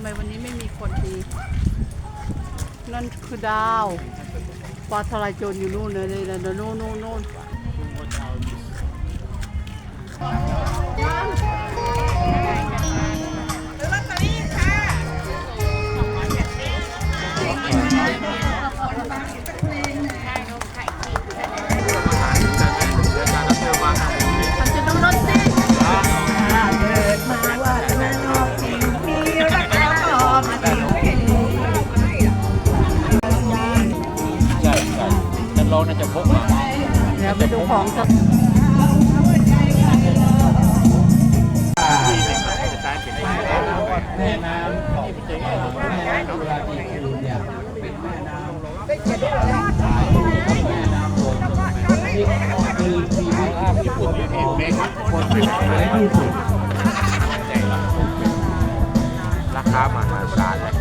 ำไมวันนี้ไม่มีคนดี นั่นคือดาวปลาทลายโจรอยู่นู่นเลยเลยนะนู่นนู่นนู่นมัน เราน่าจะพกมาเดี๋ยวไปดูของสักแม่น้ำของแม่น้ำจุฬาภีคูเนี่ยเป็นแม่น้ำแม่น้ำโขงที่คือชีวิตญี่ปุ่นของคนที่ขายที่สุดราคามหาศาลเลย